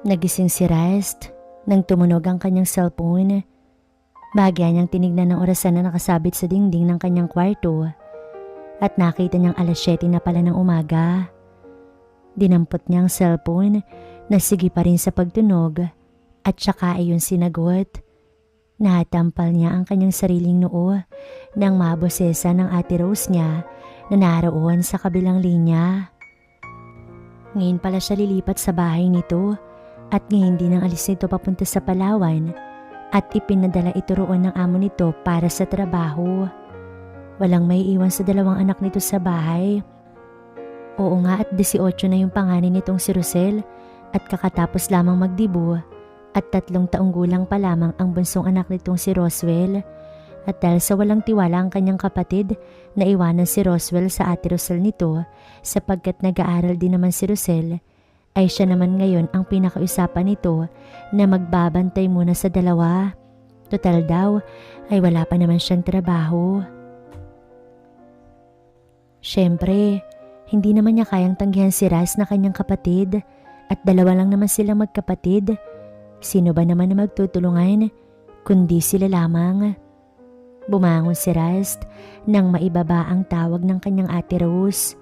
Nagising si Rest nang tumunog ang kanyang cellphone. Bahagya niyang tinignan ng orasan na nakasabit sa dingding ng kanyang kwarto at nakita niyang alas 7 na pala ng umaga. Dinampot niya ang cellphone na sige pa rin sa pagtunog at saka ay yun sinagot. Natampal niya ang kanyang sariling noo nang mabosesa ng ate Rose niya na naroon sa kabilang linya. Ngayon pala siya lilipat sa bahay nito at ngayon din ang alis nito papunta sa Palawan at ipinadala ito roon ng amo nito para sa trabaho. Walang may iwan sa dalawang anak nito sa bahay. Oo nga at 18 na yung panganin nitong si Rosel at kakatapos lamang magdibo at tatlong taong gulang pa lamang ang bunsong anak nitong si Roswell. At dahil sa walang tiwala ang kanyang kapatid, naiwanan si Roswell sa ate Rosel nito sapagkat nag-aaral din naman si Rosel, ay siya naman ngayon ang pinakausapan nito na magbabantay muna sa dalawa. Total daw ay wala pa naman siyang trabaho. Siyempre, hindi naman niya kayang tanggihan si Raz na kanyang kapatid at dalawa lang naman silang magkapatid. Sino ba naman na magtutulungan kundi sila lamang? Bumangon si Rast nang maibaba ang tawag ng kanyang ate Rose.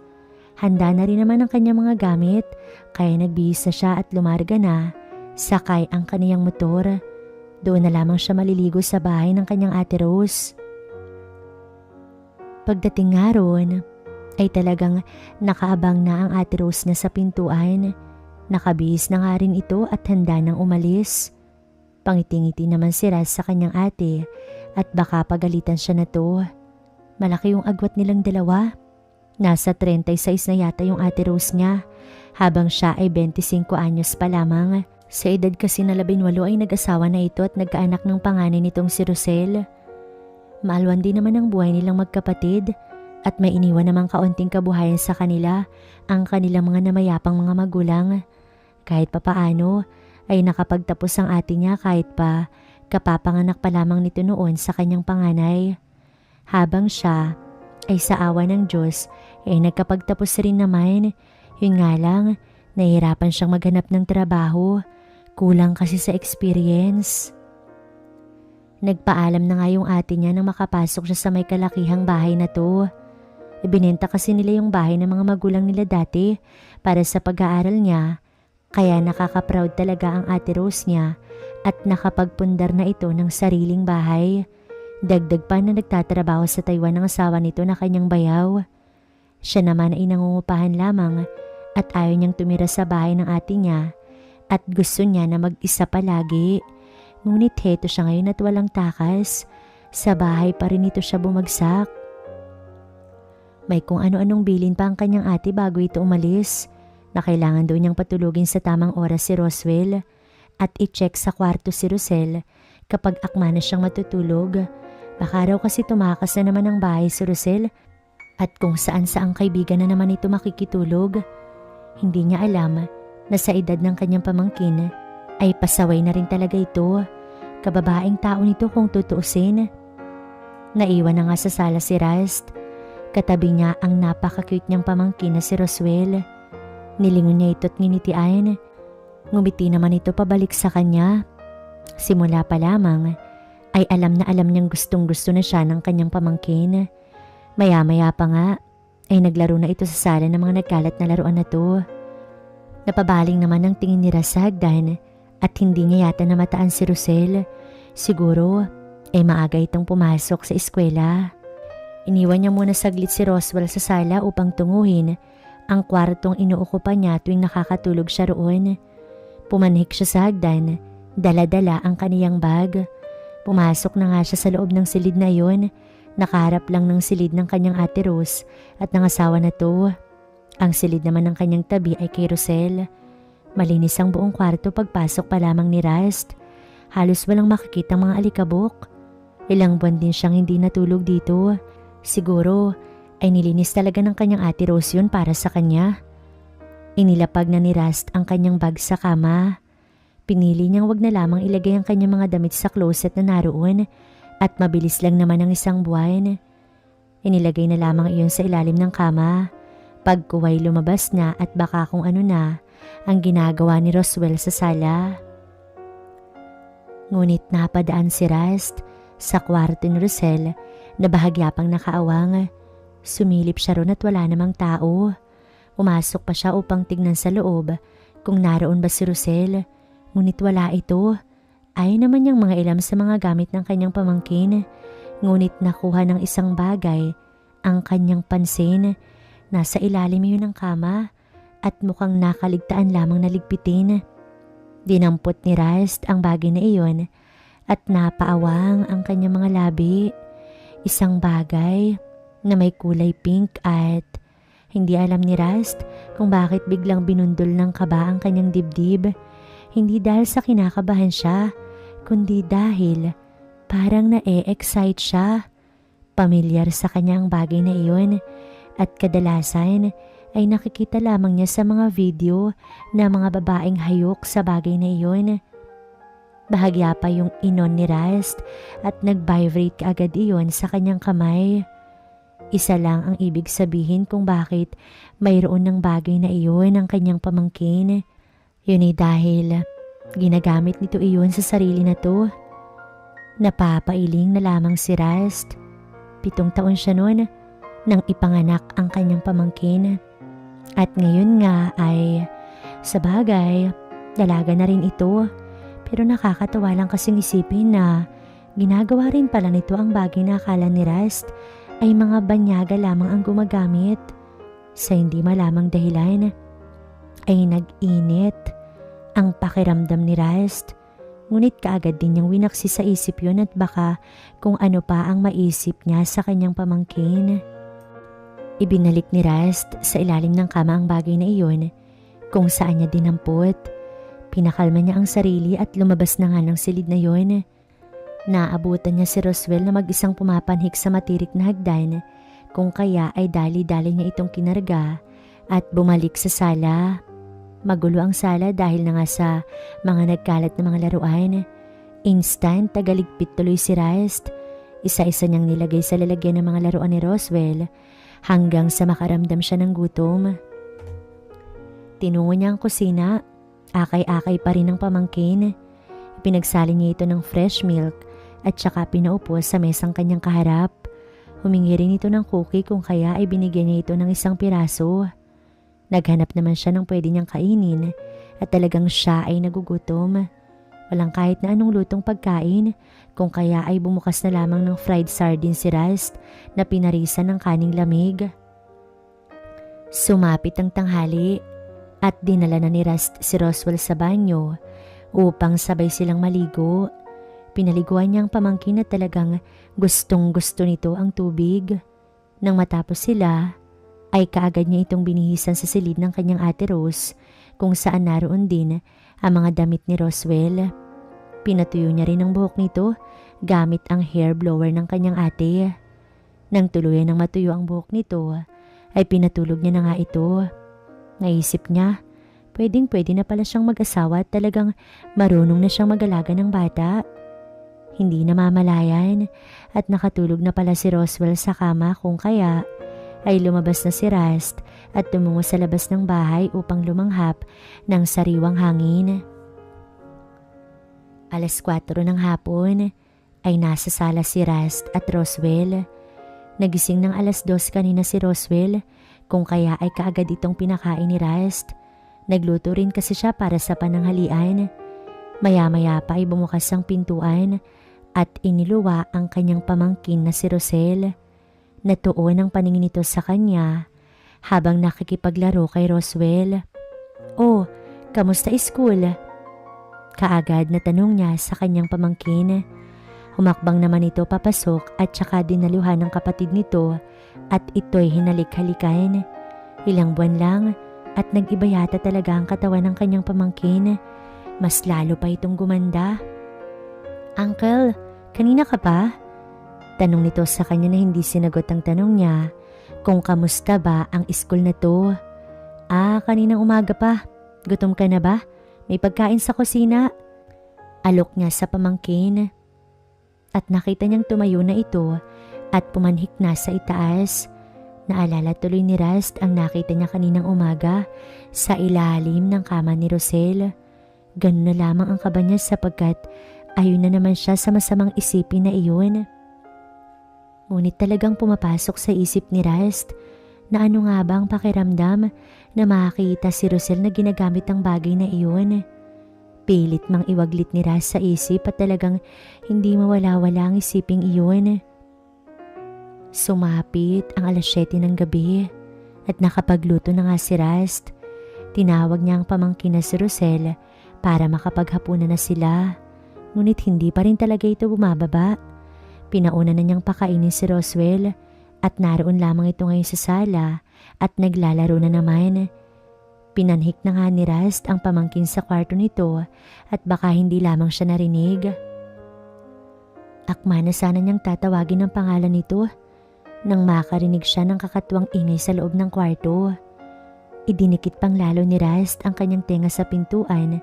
Handa na rin naman ang kanyang mga gamit kaya nagbihis na siya at lumarga na. Sakay ang kaniyang motor. Doon na lamang siya maliligo sa bahay ng kanyang ate Rose. Pagdating nga roon, ay talagang nakaabang na ang ate Rose na sa pintuan. Nakabihis na nga rin ito at handa nang umalis. Pangitingiti naman si Raz sa kanyang ate at baka pagalitan siya na to. Malaki yung agwat nilang dalawa. Nasa 36 na yata yung ate Rose niya habang siya ay 25 anyos pa lamang. Sa edad kasi na 18 ay nag-asawa na ito at nagkaanak ng panganay nitong si Rosel. Maalwan din naman ang buhay nilang magkapatid at may iniwan namang kaunting kabuhayan sa kanila ang kanilang mga namayapang mga magulang. Kahit papaano ay nakapagtapos ang ate niya kahit pa kapapanganak pa lamang nito noon sa kanyang panganay. Habang siya ay sa awa ng Diyos ay nagkapagtapos rin naman. Yun nga lang, nahihirapan siyang maghanap ng trabaho. Kulang kasi sa experience. Nagpaalam na nga yung ate niya nang makapasok siya sa may kalakihang bahay na to. Ibinenta kasi nila yung bahay ng mga magulang nila dati para sa pag-aaral niya. Kaya nakaka-proud talaga ang ate Rose niya at nakapagpundar na ito ng sariling bahay. Dagdag pa na nagtatrabaho sa Taiwan ng asawa nito na kanyang bayaw. Siya naman ay nangungupahan lamang at ayaw niyang tumira sa bahay ng ate niya at gusto niya na mag-isa palagi. Ngunit heto siya ngayon at walang takas. Sa bahay pa rin ito siya bumagsak. May kung ano-anong bilin pa ang kanyang ate bago ito umalis na kailangan daw niyang patulugin sa tamang oras si Roswell at i-check sa kwarto si Rosel kapag akma na siyang matutulog. Baka raw kasi tumakas na naman ang bahay si Rosel at kung saan saang kaibigan na naman ito makikitulog. Hindi niya alam na sa edad ng kanyang pamangkin ay pasaway na rin talaga ito. Kababaeng tao nito kung tutuusin. Naiwan na nga sa sala si Rast. Katabi niya ang napaka-cute niyang pamangkin na si Roswell. Nilingon niya ito't nginitian. Ngumiti naman ito pabalik sa kanya. Simula pa lamang ay alam na alam niyang gustong gusto na siya ng kanyang pamangkin. Maya-maya pa nga ay naglaro na ito sa sala ng mga nagkalat na laruan na to. Napabaling naman ang tingin ni Ras sa hagdan at hindi niya yata namataan si Rosel. Siguro ay maaga itong pumasok sa eskwela. Iniwan niya muna saglit si Roswell sa sala upang tunguhin ang kwartong inuukupan niya tuwing nakakatulog siya roon. Pumanhik siya sa hagdan, dala-dala ang kaniyang bag. Pumasok na nga siya sa loob ng silid na iyon, nakaharap lang ng silid ng kanyang ate Rose at ng asawa na to. Ang silid naman ng kanyang tabi ay kay Rosel. Malinis ang buong kwarto pagpasok pa lamang ni Rast. Halos walang makikita mga alikabok. Ilang buwan din siyang hindi natulog dito. Siguro ay nilinis talaga ng kanyang ate Rose yun para sa kanya. Inilapag na ni Rast ang kanyang bag sa kama. Pinili niyang wag na lamang ilagay ang kanyang mga damit sa closet na naroon at mabilis lang naman ang isang buwan. Inilagay na lamang iyon sa ilalim ng kama. Pagkuway lumabas na at baka kung ano na ang ginagawa ni Roswell sa sala. Ngunit napadaan si Rust sa kwarto ni Rosel na bahagya pang nakaawang. Sumilip siya ron at wala namang tao. Umasok pa siya upang tignan sa loob kung naroon ba si Rosel. Ngunit wala ito. Ay naman niyang mga ilam sa mga gamit ng kanyang pamangkin. Ngunit nakuha ng isang bagay ang kanyang pansin. Nasa ilalim yun ng kama at mukhang nakaligtaan lamang naligpitin. Dinampot ni Rust ang bagay na iyon at napaawang ang kanyang mga labi. Isang bagay na may kulay pink at hindi alam ni Rust kung bakit biglang binundol ng kaba ang kanyang dibdib. Hindi dahil sa kinakabahan siya, kundi dahil parang na-e-excite siya. Pamilyar sa kanyang bagay na iyon at kadalasan ay nakikita lamang niya sa mga video na mga babaeng hayok sa bagay na iyon. Bahagya pa yung inon ni Rust at nag-vibrate agad iyon sa kanyang kamay. Isa lang ang ibig sabihin kung bakit mayroon ng bagay na iyon ang kanyang pamangkin. Yun ay dahil ginagamit nito iyon sa sarili na to. Napapailing na lamang si Rust. Pitong taon siya noon nang ipanganak ang kanyang pamangkin. At ngayon nga ay, sa bagay, dalaga na rin ito. Pero nakakatawa lang kasing isipin na ginagawa rin pala nito ang bagay na akala ni Rust ay mga banyaga lamang ang gumagamit. Sa hindi malamang dahilan ay nag-init ang pakiramdam ni Rust. Ngunit kaagad din niyang winaksi sa isip yun at baka kung ano pa ang maisip niya sa kanyang pamangkin. Ibinalik ni Rust sa ilalim ng kama ang bagay na iyon kung saan niya dinampot. Pinakalma niya ang sarili at lumabas na nga ng silid na iyon. Naabutan niya si Roswell na mag-isang pumapanhik sa matirik na hagdan kung kaya ay dali-dali niya itong kinarga at bumalik sa sala. Magulo ang sala dahil na nga sa mga nagkalat na mga laruan. Instant tagaligpit tuloy si Rust. Isa-isa niyang nilagay sa lalagyan ng mga laruan ni Roswell hanggang sa makaramdam siya ng gutom. Tinungo niya ang kusina. Akay-akay pa rin ang pamangkin. Pinagsali niya ito ng fresh milk at saka pinaupo sa mesang kanyang kaharap. Humingi rin ito ng cookie kung kaya ay binigyan niya ito ng isang piraso. Naghanap naman siya ng pwede niyang kainin at talagang siya ay nagugutom. Walang kahit na anong lutong pagkain kung kaya ay bumukas na lamang ng fried sardine si Rust na pinarisan ng kaning lamig. Sumapit ang tanghali at dinala na ni Rust si Roswell sa banyo upang sabay silang maligo. Pinaliguan niya ang pamangkin na talagang gustong gusto nito ang tubig. Nang matapos sila, ay kaagad niya itong binihisan sa silid ng kanyang ate Rose kung saan naroon din ang mga damit ni Roswell. Pinatuyo niya rin ang buhok nito gamit ang hair blower ng kanyang ate. Nang tuluyan ng matuyo ang buhok nito, ay pinatulog niya na nga ito. Naisip niya, pwedeng pwede na pala siyang mag-asawa at talagang marunong na siyang mag-alaga ng bata. Hindi na mamalayan at nakatulog na pala si Roswell sa kama kung kaya ay lumabas na si Rust at tumungo sa labas ng bahay upang lumanghap ng sariwang hangin. Alas 4 ng hapon ay nasa sala si Rust at Roswell. Nagising ng alas 2 kanina si Roswell kung kaya ay kaagad itong pinakain ni Rust. Nagluto rin kasi siya para sa pananghalian. Maya-maya pa ay bumukas ang pintuan at iniluwa ang kanyang pamangkin na si Rosel. Natuon ang paningin nito sa kanya habang nakikipaglaro kay Roswell. Oh, kamusta school? Kaagad na tanong niya sa kanyang pamangkin. Humakbang naman ito papasok at saka dinaluhan ng kapatid nito at ito'y hinalik-halikan. Ilang buwan lang at nag-iba yata talaga ang katawan ng kanyang pamangkin. Mas lalo pa itong gumanda. Uncle, kanina ka pa? Tanong nito sa kanya na hindi sinagot ang tanong niya kung kamusta ba ang school na to. Ah, kaninang umaga pa. Gutom ka na ba? May pagkain sa kusina. Alok niya sa pamangkin. At nakita niyang tumayo na ito at pumanhik na sa itaas. Naalala tuloy ni Rust ang nakita niya kaninang umaga sa ilalim ng kama ni Rosel. Ganun na lamang ang kaba niya sapagkat ayun na naman siya sa masamang isipin na iyon. Ngunit talagang pumapasok sa isip ni Rust na ano nga ba ang pakiramdam na makakita si Rosel na ginagamit ang bagay na iyon. Pilit mang iwaglit ni Raz sa isip at talagang hindi mawala-wala ang isiping iyon. Sumapit ang alas 7 ng gabi at nakapagluto na nga si Rast. Tinawag niya ang pamangkin na si Rosel para makapaghapunan na sila. Ngunit hindi pa rin talaga ito bumababa. Pinauna na niyang pakainin si Roswell at naroon lamang ito ngayon sa sala at naglalaro na naman. Pinanhik na nga ni Rast ang pamangkin sa kwarto nito at baka hindi lamang siya narinig. Akma na sana niyang tatawagin ang pangalan nito nang makarinig siya ng kakatuwang ingay sa loob ng kwarto. Idinikit pang lalo ni Rast ang kanyang tenga sa pintuan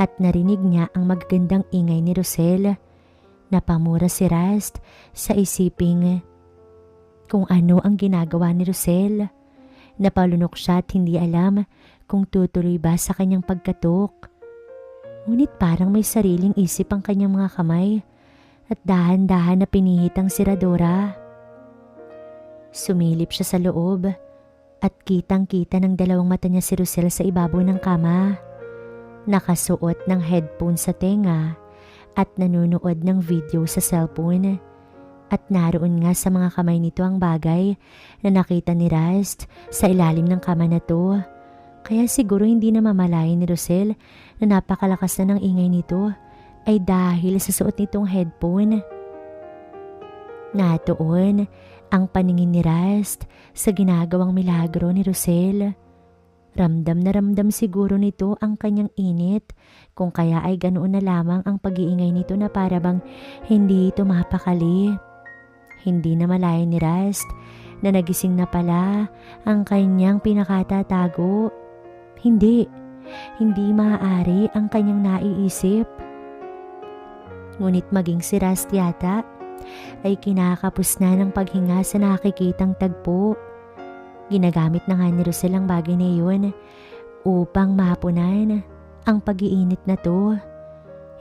at narinig niya ang magagandang ingay ni Rosel. Napamura si Rast sa isiping kung ano ang ginagawa ni Rosel. Napalunok siya at hindi alam kung tutuloy ba sa kanyang pagkatok. Ngunit parang may sariling isip ang kanyang mga kamay at dahan-dahan na pinihit ang siradora. Sumilip siya sa loob at kitang-kita ng dalawang mata niya si Rosel sa ibabaw ng kama. Nakasuot ng headphone sa tenga at nanonood ng video sa cellphone. At naroon nga sa mga kamay nito ang bagay na nakita ni Rast sa ilalim ng kama na to. Kaya siguro hindi na mamalayan ni Rosel na napakalakas na ng ingay nito ay dahil sa suot nitong headphone. Natoon ang paningin ni Rast sa ginagawang milagro ni Rosel. Ramdam na ramdam siguro nito ang kanyang init kung kaya ay ganoon na lamang ang pag-iingay nito na para bang hindi ito mapakali. Hindi na malaya ni Rast na nagising na pala ang kanyang pinakatatago. Hindi, hindi maaari ang kanyang naiisip. Ngunit maging si Rast yata ay kinakapos na ng paghinga sa nakikitang tagpo. Ginagamit na nga ni Rosel ang bagay na iyon upang mapunan ang pag-iinit na to.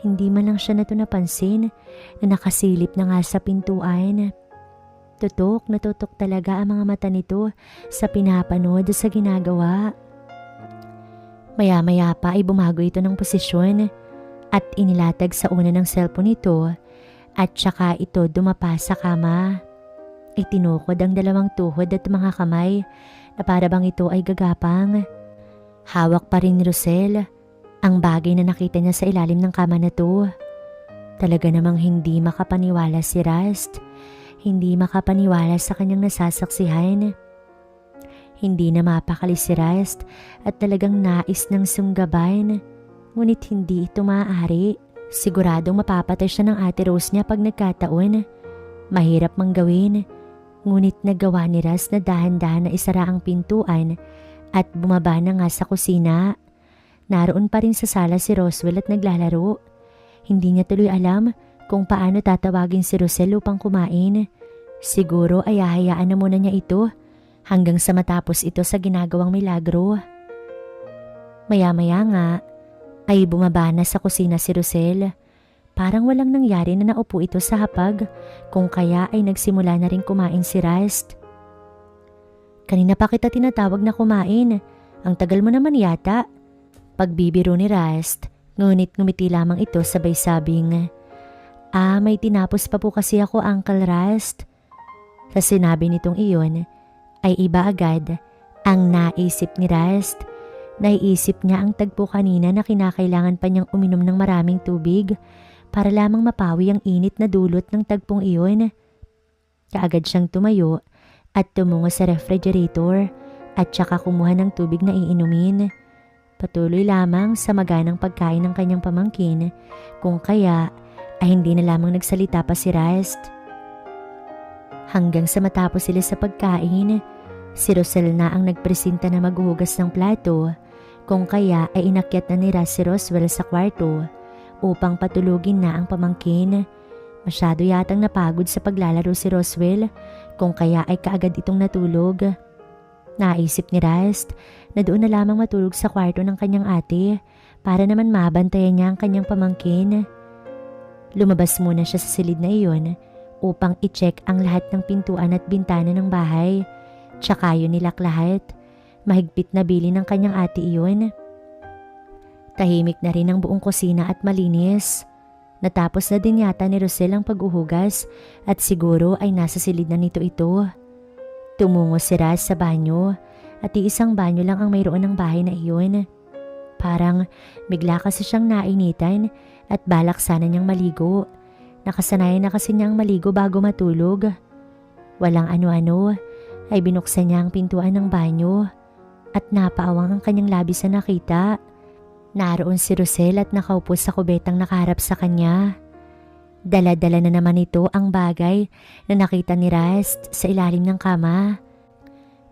Hindi man lang siya na to napansin na nakasilip na nga sa pintuan. Tutok na tutok talaga ang mga mata nito sa pinapanood sa ginagawa. Maya-maya pa ay bumago ito ng posisyon at inilatag sa una ng cellphone nito at saka ito dumapa sa kama. Itinukod ang dalawang tuhod at mga kamay na para bang ito ay gagapang. Hawak pa rin ni Rosel ang bagay na nakita niya sa ilalim ng kama na to. Talaga namang hindi makapaniwala si Rust hindi makapaniwala sa kanyang nasasaksihan. Hindi na mapakali si Rust at talagang nais ng sunggaban. Ngunit hindi ito maaari. Siguradong mapapatay siya ng ate Rose niya pag nagkataon. Mahirap mang gawin. Ngunit nagawa ni Rust na dahan-dahan na isara ang pintuan at bumaba na nga sa kusina. Naroon pa rin sa sala si Roswell at naglalaro. Hindi niya tuloy alam kung paano tatawagin si Rosel upang kumain. Siguro ay hahayaan na muna niya ito hanggang sa matapos ito sa ginagawang milagro. Maya-maya nga ay bumaba na sa kusina si Rosel. Parang walang nangyari na naupo ito sa hapag kung kaya ay nagsimula na rin kumain si Rust. Kanina pa kita tinatawag na kumain. Ang tagal mo naman yata. Pagbibiro ni Rust, ngunit ngumiti lamang ito sabay sabing, Ah, may tinapos pa po kasi ako, Uncle Rust. Sa sinabi nitong iyon, ay iba agad ang naisip ni Rust. Naiisip niya ang tagpo kanina na kinakailangan pa niyang uminom ng maraming tubig para lamang mapawi ang init na dulot ng tagpong iyon. Kaagad siyang tumayo at tumungo sa refrigerator at saka kumuha ng tubig na iinumin. Patuloy lamang sa maganang pagkain ng kanyang pamangkin kung kaya ay hindi na lamang nagsalita pa si Rust. Hanggang sa matapos sila sa pagkain, si Rosel na ang nagpresenta na maghuhugas ng plato kung kaya ay inakyat na ni Raz si Roswell sa kwarto upang patulugin na ang pamangkin. Masyado yatang napagod sa paglalaro si Roswell kung kaya ay kaagad itong natulog. Naisip ni Rust na doon na lamang matulog sa kwarto ng kanyang ate para naman mabantayan niya ang kanyang pamangkin. Lumabas muna siya sa silid na iyon upang i-check ang lahat ng pintuan at bintana ng bahay. Tsaka yun nilak lahat. Mahigpit na bili ng kanyang ate iyon. Tahimik na rin ang buong kusina at malinis. Natapos na din yata ni Rosel ang paghuhugas at siguro ay nasa silid na nito ito. Tumungo si Raz sa banyo at iisang banyo lang ang mayroon ng bahay na iyon. Parang bigla kasi siyang nainitan at balak sana niyang maligo. Nakasanayan na kasi niyang maligo bago matulog. Walang ano-ano ay binuksan niya ang pintuan ng banyo at napaawang ang kanyang labis sa nakita. Naroon si Rosel at nakaupo sa kubetang nakaharap sa kanya. Dala-dala na naman ito ang bagay na nakita ni Rast sa ilalim ng kama.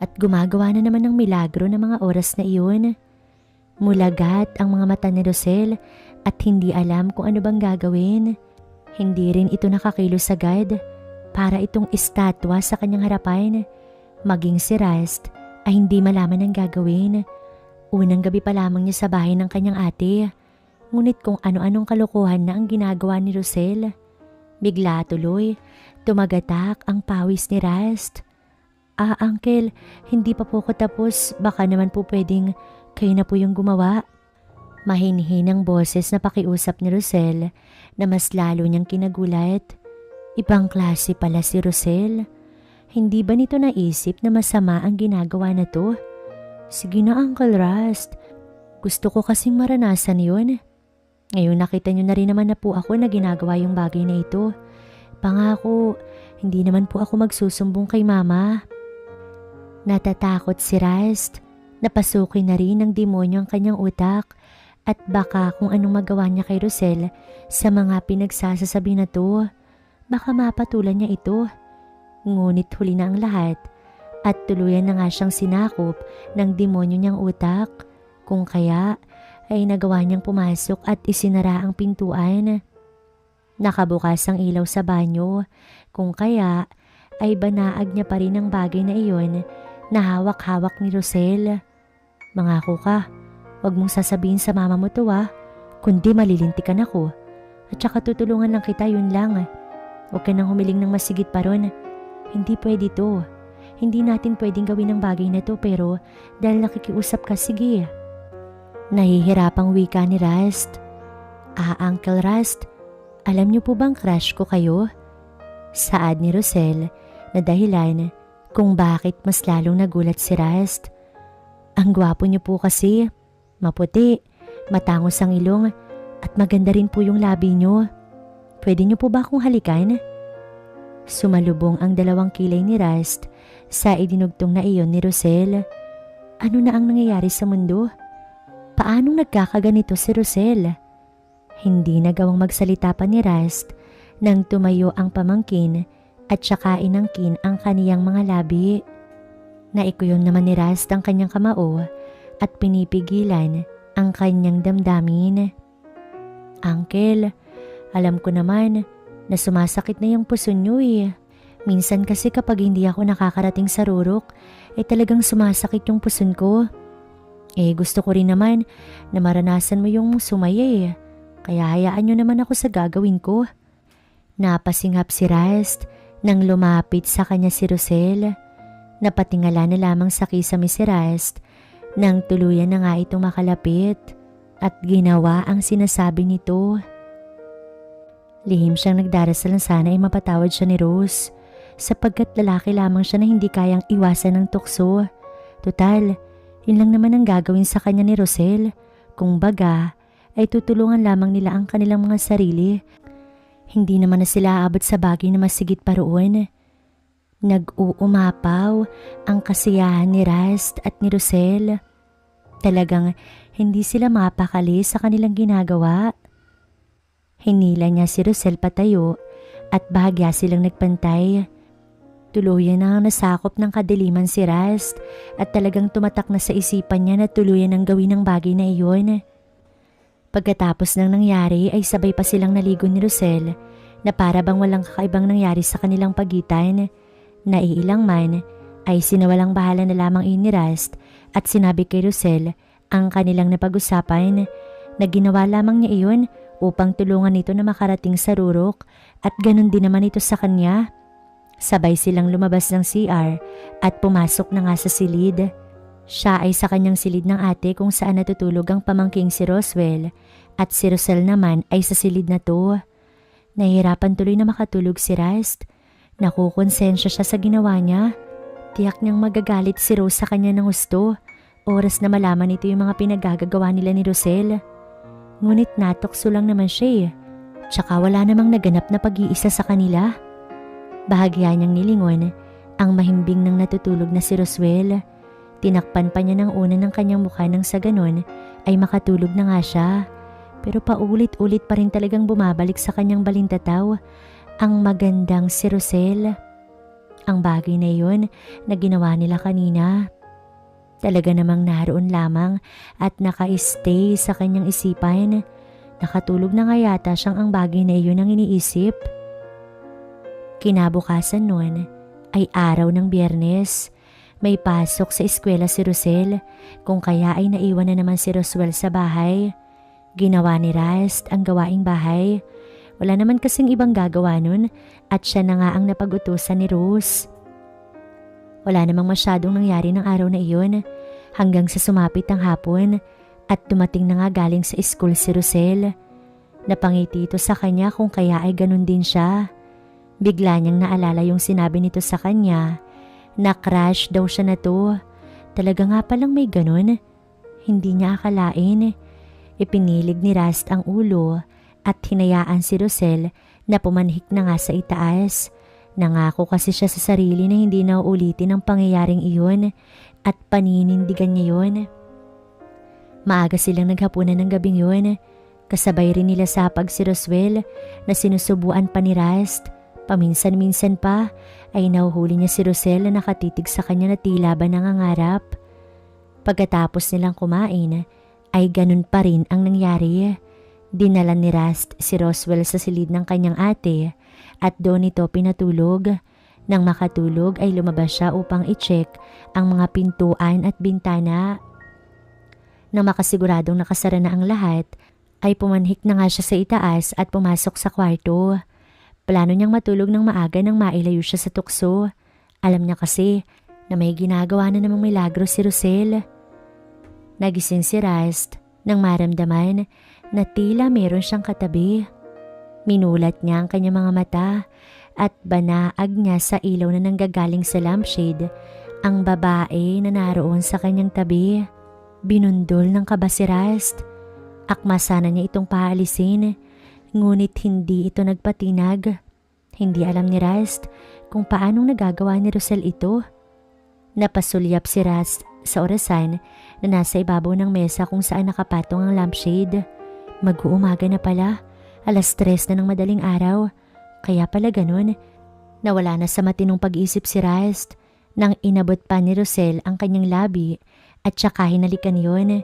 At gumagawa na naman ng milagro ng mga oras na iyon. Mulagat ang mga mata ni Rosel at hindi alam kung ano bang gagawin. Hindi rin ito nakakilos agad para itong estatwa sa kanyang harapan. Maging si Rast ay hindi malaman ang gagawin. Unang gabi pa lamang niya sa bahay ng kanyang ate. Ngunit kung ano-anong kalokohan na ang ginagawa ni Rosel. Bigla tuloy, tumagatak ang pawis ni Rast. Ah, uncle, hindi pa po ko tapos. Baka naman po pwedeng kayo na po yung gumawa. Mahinhin ang boses na pakiusap ni Rosel na mas lalo niyang kinagulat. Ibang klase pala si Rosel. Hindi ba nito naisip na masama ang ginagawa na to? Sige na Uncle Rust. Gusto ko kasing maranasan yon. Ngayon nakita niyo na rin naman na po ako na ginagawa yung bagay na ito. Pangako, hindi naman po ako magsusumbong kay mama. Natatakot si Rust. Napasukin na rin ng demonyo ang kanyang utak at baka kung anong magawa niya kay Rosel sa mga pinagsasasabi na to, baka mapatulan niya ito. Ngunit huli na ang lahat at tuluyan na nga siyang sinakop ng demonyo niyang utak kung kaya ay nagawa niyang pumasok at isinara ang pintuan. Nakabukas ang ilaw sa banyo kung kaya ay banaag niya pa rin ang bagay na iyon na hawak-hawak ni Rosel. Mangako ka, wag mong sasabihin sa mama mo to ah, kundi malilintikan ako. At saka tutulungan lang kita yun lang. Huwag ka nang humiling ng masigit pa ron. Hindi pwede to. Hindi natin pwedeng gawin ang bagay na to pero dahil nakikiusap ka, sige. Nahihirapang wika ni Rust. Ah, Uncle Rust, alam niyo po bang crush ko kayo? Saad ni Rosel na dahilan kung bakit mas lalong nagulat si Rust. Ang gwapo niyo po kasi, maputi, matangos ang ilong at maganda rin po yung labi niyo. Pwede niyo po ba akong halikan? Sumalubong ang dalawang kilay ni Rust sa idinugtong na iyon ni Rosel. Ano na ang nangyayari sa mundo? Paanong nagkakaganito si Rosel? Hindi nagawang magsalita pa ni Rust nang tumayo ang pamangkin at saka inangkin ang kaniyang mga labi. Naikuyon naman ni Rust ang kanyang kamao at pinipigilan ang kanyang damdamin. Uncle, alam ko naman na sumasakit na yung puso niyo eh. Minsan kasi kapag hindi ako nakakarating sa rurok, eh talagang sumasakit yung puson ko. Eh gusto ko rin naman na maranasan mo yung sumaya eh. Kaya hayaan nyo naman ako sa gagawin ko. Napasingap si Rust nang lumapit sa kanya si Rosel. Napatingala na lamang sa kisame si Rust nang tuluyan na nga itong makalapit at ginawa ang sinasabi nito. Lihim siyang nagdarasal na sana ay mapatawad siya ni Rose sapagkat lalaki lamang siya na hindi kayang iwasan ng tukso. Total, yun lang naman ang gagawin sa kanya ni Rosel. Kung baga, ay tutulungan lamang nila ang kanilang mga sarili. Hindi naman na sila aabot sa bagay na masigit pa roon. Nag-uumapaw ang kasiyahan ni Rast at ni Rosel. Talagang hindi sila mapakali sa kanilang ginagawa. Hinila niya si Rosel patayo at bahagya silang nagpantay. Tuluyan na nasakop ng kadiliman si Rast at talagang tumatak na sa isipan niya na tuluyan ang gawin ng bagay na iyon. Pagkatapos ng nangyari ay sabay pa silang naligo ni Rosel na para bang walang kakaibang nangyari sa kanilang pagitan Naiilang man ay sinawalang bahala na lamang ini Rust at sinabi kay Rosel ang kanilang napag-usapan na ginawa lamang niya iyon upang tulungan ito na makarating sa rurok at ganun din naman ito sa kanya. Sabay silang lumabas ng CR at pumasok na nga sa silid. Siya ay sa kanyang silid ng ate kung saan natutulog ang pamangking si Roswell at si Rosel naman ay sa silid na to. Nahihirapan tuloy na makatulog si Rust. Nakukonsensya siya sa ginawa niya. Tiyak niyang magagalit si Rose sa kanya ng gusto. Oras na malaman ito yung mga pinagagagawa nila ni Rosel. Ngunit natokso lang naman siya eh. Tsaka wala namang naganap na pag-iisa sa kanila. Bahagya niyang nilingon ang mahimbing ng natutulog na si Roswell. Tinakpan pa niya ng una ng kanyang mukha nang sa ganon ay makatulog na nga siya. Pero paulit-ulit pa rin talagang bumabalik sa kanyang balintataw ang magandang si Rosel. Ang bagay na iyon na ginawa nila kanina. Talaga namang naroon lamang at naka-stay sa kanyang isipan. Nakatulog na nga yata siyang ang bagay na iyon ang iniisip. Kinabukasan nun ay araw ng biyernes. May pasok sa eskwela si Rosel kung kaya ay naiwan na naman si Roswell sa bahay. Ginawa ni Rust ang gawaing bahay. Wala naman kasing ibang gagawa nun at siya na nga ang napag-utusan ni Rose. Wala namang masyadong nangyari ng araw na iyon hanggang sa sumapit ang hapon at dumating na nga galing sa school si Rosel. Napangiti ito sa kanya kung kaya ay ganun din siya. Bigla niyang naalala yung sinabi nito sa kanya na crush daw siya na to. Talaga nga palang may ganun. Hindi niya akalain. Ipinilig ni Rast ang ulo at hinayaan si Rosel na pumanhik na nga sa itaas. Nangako kasi siya sa sarili na hindi na uulitin ang pangyayaring iyon at paninindigan niya yun. Maaga silang naghapunan ng gabing yun. Kasabay rin nila sapag si Roswell na sinusubuan pa ni Rast. Paminsan-minsan pa ay nahuhuli niya si Rosel na nakatitig sa kanya na tila ba nangangarap. Pagkatapos nilang kumain ay ganun pa rin ang nangyari. Dinala ni Rast si Roswell sa silid ng kanyang ate at doon ito pinatulog. Nang makatulog ay lumabas siya upang i-check ang mga pintuan at bintana. Nang makasiguradong nakasara na ang lahat, ay pumanhik na nga siya sa itaas at pumasok sa kwarto. Plano niyang matulog ng maaga nang mailayo siya sa tukso. Alam niya kasi na may ginagawa na namang milagro si Rosel. Nagising si Rast nang maramdaman na tila meron siyang katabi. Minulat niya ang kanyang mga mata at banaag niya sa ilaw na nanggagaling sa lampshade ang babae na naroon sa kanyang tabi. Binundol ng kaba si Rast. Akma sana niya itong paalisin, ngunit hindi ito nagpatinag. Hindi alam ni Rast kung paanong nagagawa ni Rosel ito. Napasulyap si Rast sa orasan na nasa ibabaw ng mesa kung saan nakapatong ang lampshade. Mag-uumaga na pala, alas tres na ng madaling araw. Kaya pala ganun, nawala na sa matinong pag-isip si Rast nang inabot pa ni Rosel ang kanyang labi at saka hinalikan yon.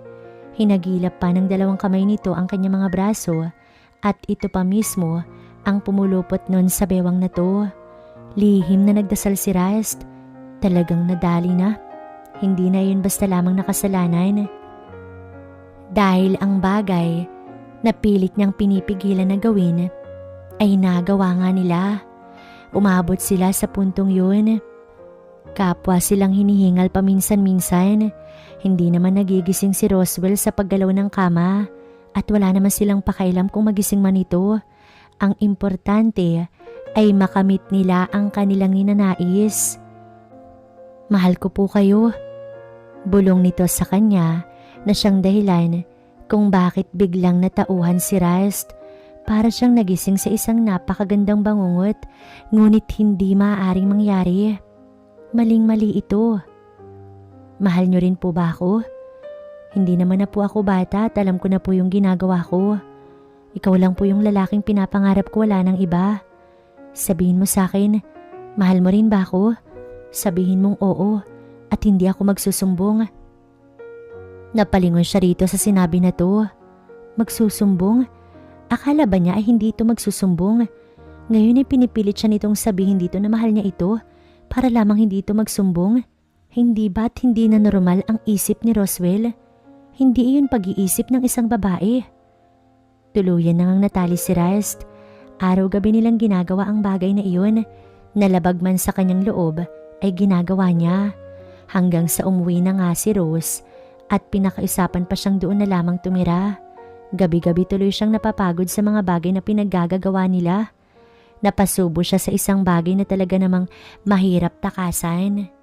Hinagilap pa ng dalawang kamay nito ang kanyang mga braso at ito pa mismo ang pumulupot nun sa bewang na to. Lihim na nagdasal si Rast. Talagang nadali na. Hindi na yun basta lamang nakasalanan. Dahil ang bagay na pilit niyang pinipigilan na gawin ay nagawa nga nila. Umabot sila sa puntong yun. Kapwa silang hinihingal paminsan-minsan. Hindi naman nagigising si Roswell sa paggalaw ng kama at wala naman silang pakailam kung magising man ito. Ang importante ay makamit nila ang kanilang ninanais. Mahal ko po kayo. Bulong nito sa kanya na siyang dahilan kung bakit biglang natauhan si Rast para siyang nagising sa isang napakagandang bangungot ngunit hindi maaaring mangyari. Maling-mali ito. Mahal niyo rin po ba ako? Hindi naman na po ako bata at alam ko na po yung ginagawa ko. Ikaw lang po yung lalaking pinapangarap ko wala ng iba. Sabihin mo sa akin, mahal mo rin ba ako? Sabihin mong oo at hindi ako magsusumbong. Napalingon siya rito sa sinabi na to. Magsusumbong? Akala ba niya ay hindi ito magsusumbong? Ngayon ay pinipilit siya nitong sabihin dito na mahal niya ito para lamang hindi ito magsumbong? Hindi ba't hindi na normal ang isip ni Roswell? Hindi iyon pag-iisip ng isang babae. Tuluyan na ngang natali si Rest. Araw-gabi nilang ginagawa ang bagay na iyon. Nalabag man sa kanyang loob ay ginagawa niya. Hanggang sa umuwi na nga si Rose at pinakaisapan pa siyang doon na lamang tumira. Gabi-gabi tuloy siyang napapagod sa mga bagay na pinaggagawa nila. Napasubo siya sa isang bagay na talaga namang mahirap takasan.